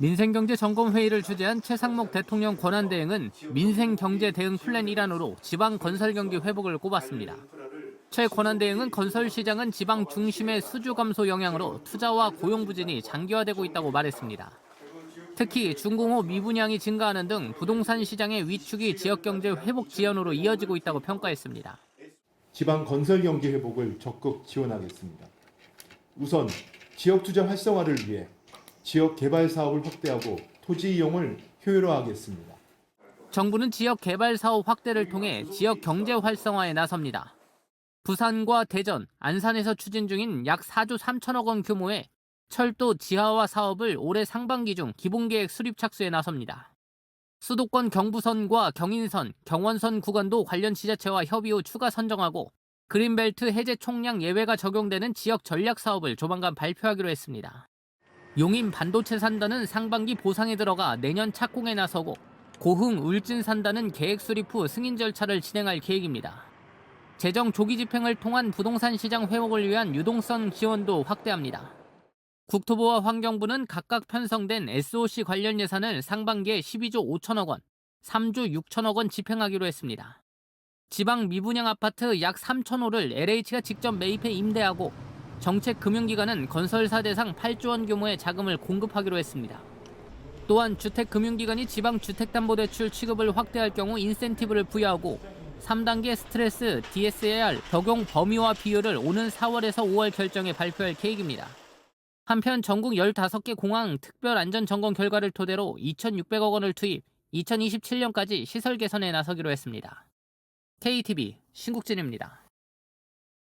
민생경제점검회의를 주재한 최상목 대통령 권한대행은 민생경제대응 플랜 일환으로 지방 건설경기 회복을 꼽았습니다. 최 권한대행은 건설시장은 지방 중심의 수주 감소 영향으로 투자와 고용 부진이 장기화되고 있다고 말했습니다. 특히 중공업 미분양이 증가하는 등 부동산 시장의 위축이 지역경제 회복 지연으로 이어지고 있다고 평가했습니다. 지방 건설 경기 회복을 적극 지원하겠습니다. 우선 지역 투자 활성화를 위해 지역 개발 사업을 확대하고 토지 이용을 효율화하겠습니다. 정부는 지역 개발 사업 확대를 통해 지역 경제 활성화에 나섭니다. 부산과 대전, 안산에서 추진 중인 약 4조 3천억 원 규모의 철도 지하화 사업을 올해 상반기 중 기본계획 수립 착수에 나섭니다. 수도권 경부선과 경인선, 경원선 구간도 관련 지자체와 협의 후 추가 선정하고 그린벨트 해제 총량 예외가 적용되는 지역 전략 사업을 조만간 발표하기로 했습니다. 용인 반도체 산다는 상반기 보상에 들어가 내년 착공에 나서고 고흥 울진 산다는 계획 수립 후 승인 절차를 진행할 계획입니다. 재정 조기 집행을 통한 부동산 시장 회복을 위한 유동성 지원도 확대합니다. 국토부와 환경부는 각각 편성된 SOC 관련 예산을 상반기에 12조 5천억 원, 3조 6천억 원 집행하기로 했습니다. 지방 미분양 아파트 약 3천 호를 LH가 직접 매입해 임대하고 정책 금융기관은 건설사 대상 8조 원 규모의 자금을 공급하기로 했습니다. 또한 주택금융기관이 지방주택담보대출 취급을 확대할 경우 인센티브를 부여하고 3단계 스트레스 DSAR 적용 범위와 비율을 오는 4월에서 5월 결정해 발표할 계획입니다. 한편 전국 15개 공항 특별 안전 점검 결과를 토대로 2,600억 원을 투입, 2027년까지 시설 개선에 나서기로 했습니다. KTV 신국진입니다.